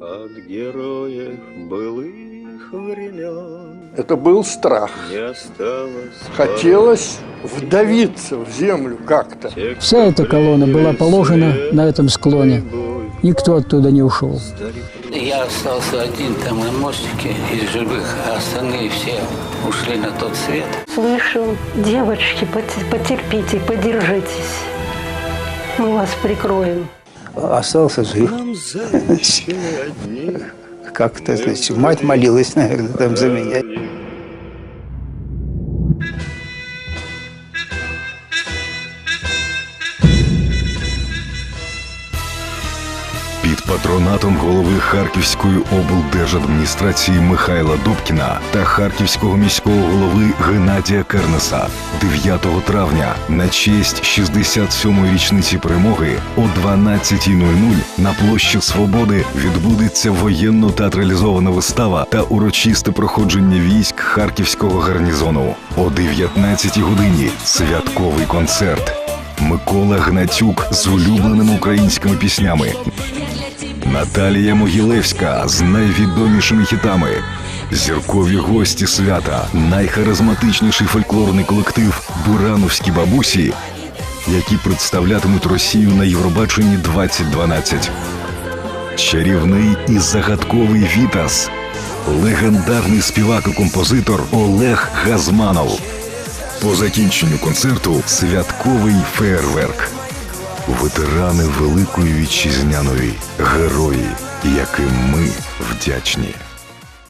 От героев былых времен Это был страх. Не осталось Хотелось вдавиться в землю как-то. Вся эта колонна была положена на этом склоне. Никто оттуда не ушел. Я остался один там на мостике из живых, а остальные все ушли на тот свет. Слышу, девочки, пот- потерпите, подержитесь. Мы вас прикроем. Остался жив. Как-то, значит, мать молилась, наверное, там за меня. Патронатом голови Харківської облдержадміністрації Михайла Добкіна та Харківського міського голови Геннадія Кернеса 9 травня на честь 67-ї річниці перемоги о 12.00 на площі Свободи відбудеться воєнно театралізована вистава та урочисте проходження військ Харківського гарнізону. О 19 годині святковий концерт. Микола Гнатюк з улюбленими українськими піснями. Наталія Могилевська з найвідомішими хітами. Зіркові гості свята, найхаризматичніший фольклорний колектив Бурановські бабусі, які представлятимуть Росію на Євробаченні 2012. Чарівний і загадковий Вітас, легендарний співак і композитор Олег Газманов. По закінченню концерту святковий феєрверк. Ветерани Великої Вітчизняної, герої, яким ми вдячні.